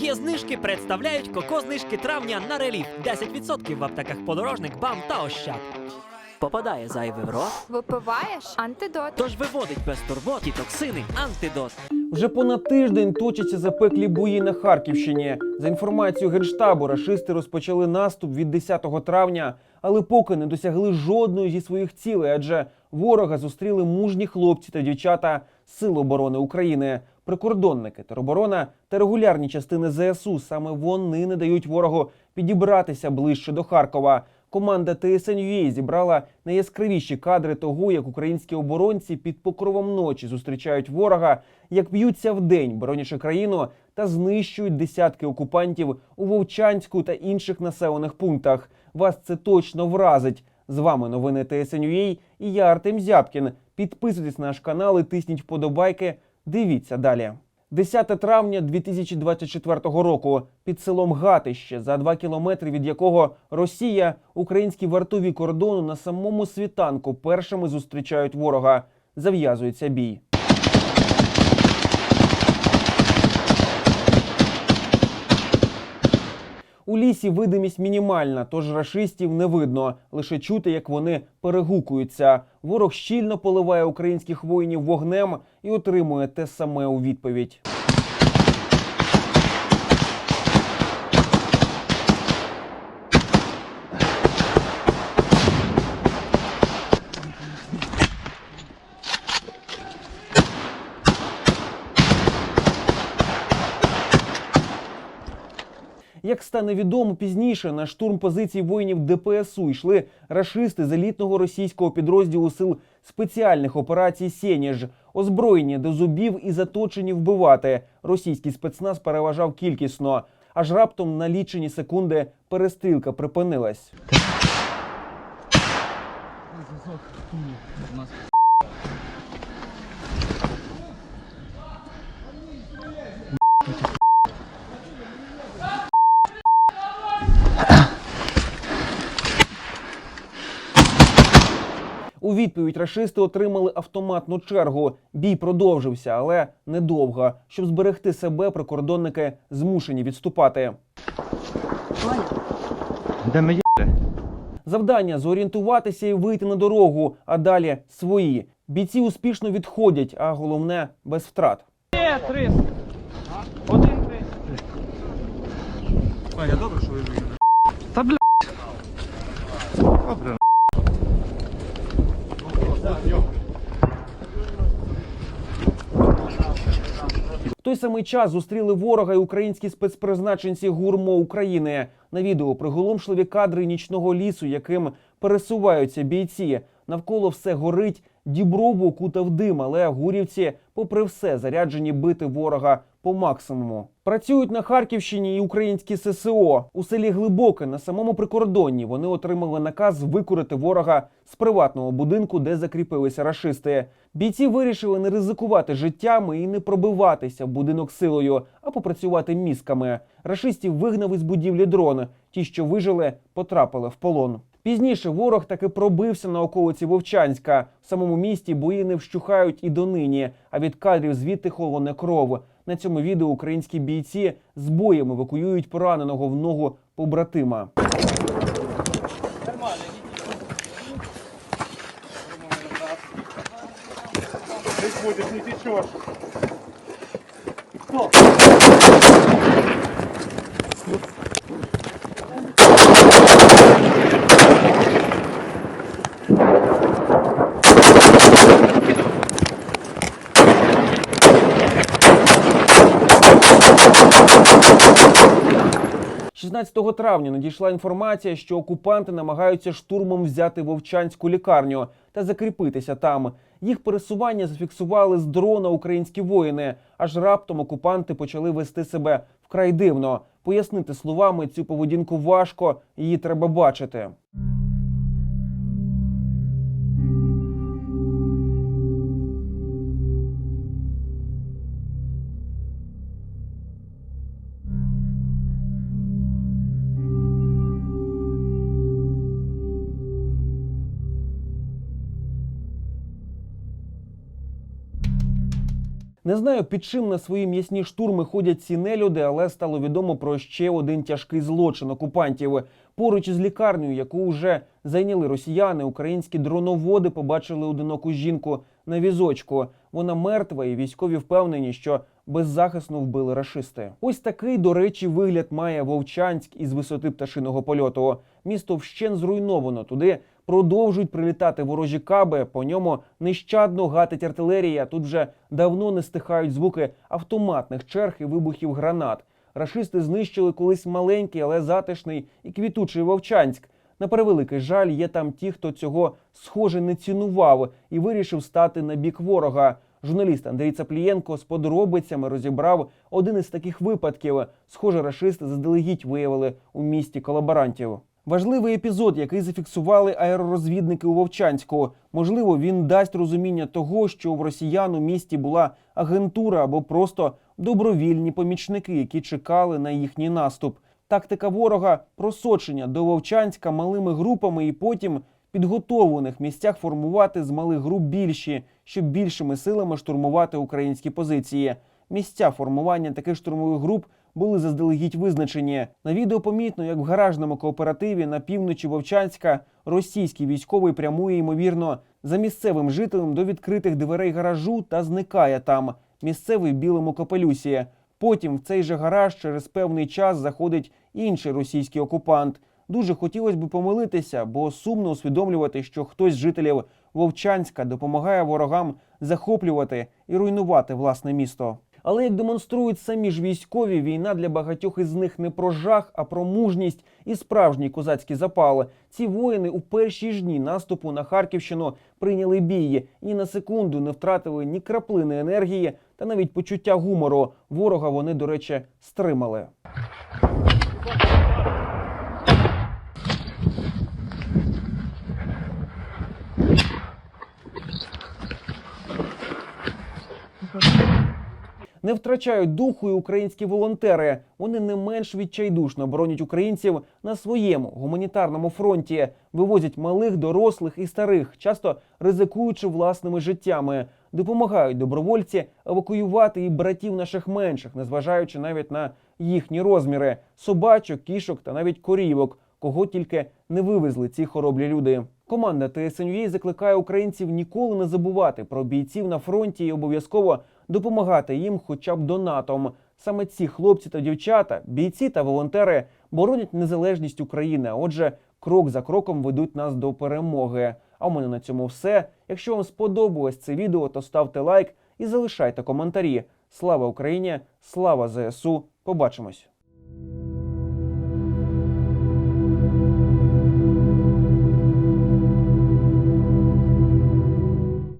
Є знижки представляють коко знижки травня на реліф. 10% в аптеках подорожник, бам та ощад. Попадає зайвий в рот, Випиваєш антидот. тож виводить без турбот і токсини антидот. Вже понад тиждень точаться запеклі бої на Харківщині. За інформацією генштабу, рашисти розпочали наступ від 10 травня, але поки не досягли жодної зі своїх цілей, адже ворога зустріли мужні хлопці та дівчата Сил оборони України, прикордонники, тероборона та регулярні частини ЗСУ. Саме вони не дають ворогу підібратися ближче до Харкова. Команда ТСНЮА зібрала найяскравіші кадри того, як українські оборонці під покровом ночі зустрічають ворога, як б'ються вдень, боронячи країну та знищують десятки окупантів у Вовчанську та інших населених пунктах. Вас це точно вразить. З вами новини ТСНЮА і я Артем Зябкін. Підписуйтесь на наш канал і тисніть вподобайки. Дивіться далі. 10 травня 2024 року під селом Гатище, за 2 кілометри від якого Росія, українські вартові кордону на самому світанку першими зустрічають ворога. Зав'язується бій. У лісі видимість мінімальна, тож рашистів не видно. Лише чути, як вони перегукуються. Ворог щільно поливає українських воїнів вогнем і отримує те саме у відповідь. Як стане відомо пізніше, на штурм позицій воїнів ДПСУ йшли рашисти з елітного російського підрозділу сил спеціальних операцій Сєніж, озброєні до зубів і заточені вбивати. Російський спецназ переважав кількісно. Аж раптом на лічені секунди перестрілка припинилась. У відповідь рашисти отримали автоматну чергу. Бій продовжився, але недовго. Щоб зберегти себе, прикордонники змушені відступати. Де ми є? Завдання зорієнтуватися і вийти на дорогу, а далі свої. Бійці успішно відходять, а головне без втрат. Ваня, добре, що ви живі. Та бля. Добре. В той самий час зустріли ворога і українські спецпризначенці гурмо України. На відео приголомшливі кадри нічного лісу, яким пересуваються бійці. Навколо все горить, діброву окутав дим, але гурівці, попри все, заряджені бити ворога по максимуму. Працюють на Харківщині і українські ССО. У селі Глибоке на самому прикордонні вони отримали наказ викурити ворога з приватного будинку, де закріпилися рашисти. Бійці вирішили не ризикувати життями і не пробиватися в будинок силою, а попрацювати мізками. Рашистів вигнав із будівлі дрон. Ті, що вижили, потрапили в полон. Пізніше ворог таки пробився на околиці Вовчанська. В самому місті бої не вщухають і донині. А від кадрів звідти холоне кров. На цьому відео українські бійці з боєм евакуюють пораненого в ногу побратима. – 16 травня надійшла інформація, що окупанти намагаються штурмом взяти вовчанську лікарню та закріпитися там. Їх пересування зафіксували з дрона українські воїни. Аж раптом окупанти почали вести себе вкрай дивно. Пояснити словами цю поведінку важко, її треба бачити. Не знаю, під чим на свої м'ясні штурми ходять ці нелюди, але стало відомо про ще один тяжкий злочин окупантів. Поруч із лікарнею, яку вже зайняли росіяни, українські дроноводи побачили одиноку жінку на візочку. Вона мертва, і військові впевнені, що беззахисно вбили рашисти. Ось такий, до речі, вигляд має Вовчанськ із висоти пташиного польоту. Місто вщен зруйновано. Туди продовжують прилітати ворожі каби. По ньому нещадно гатить артилерія. Тут вже давно не стихають звуки автоматних черг і вибухів гранат. Рашисти знищили колись маленький, але затишний і квітучий Вовчанськ. На превеликий жаль, є там ті, хто цього схоже не цінував і вирішив стати на бік ворога. Журналіст Андрій Цаплієнко з подробицями розібрав один із таких випадків. Схоже, рашисти заздалегідь виявили у місті колаборантів. Важливий епізод, який зафіксували аеророзвідники у Вовчанську. Можливо, він дасть розуміння того, що в росіян у місті була агентура або просто добровільні помічники, які чекали на їхній наступ. Тактика ворога просочення до Вовчанська малими групами і потім підготовлених місцях формувати з малих груп більші, щоб більшими силами штурмувати українські позиції. Місця формування таких штурмових груп були заздалегідь визначені. На відео помітно, як в гаражному кооперативі на півночі Вовчанська російський військовий прямує ймовірно за місцевим жителем до відкритих дверей гаражу та зникає там. Місцевий в білому капелюсі. Потім в цей же гараж через певний час заходить інший російський окупант. Дуже хотілося б помилитися, бо сумно усвідомлювати, що хтось з жителів Вовчанська допомагає ворогам захоплювати і руйнувати власне місто. Але як демонструють самі ж військові, війна для багатьох із них не про жах, а про мужність і справжні козацькі запали. Ці воїни у перші ж дні наступу на Харківщину прийняли бій і ні на секунду не втратили ні краплини енергії та навіть почуття гумору. Ворога вони, до речі, стримали. Не втрачають духу і українські волонтери. Вони не менш відчайдушно боронять українців на своєму гуманітарному фронті, вивозять малих, дорослих і старих, часто ризикуючи власними життями. Допомагають добровольці евакуювати і братів наших менших, незважаючи навіть на їхні розміри собачок, кішок та навіть корівок, кого тільки не вивезли ці хороблі люди. Команда ТСНЮА закликає українців ніколи не забувати про бійців на фронті і обов'язково допомагати їм хоча б донатом. Саме ці хлопці та дівчата, бійці та волонтери боронять незалежність України. Отже, крок за кроком ведуть нас до перемоги. А у мене на цьому все. Якщо вам сподобалось це відео, то ставте лайк і залишайте коментарі. Слава Україні! Слава ЗСУ! Побачимось!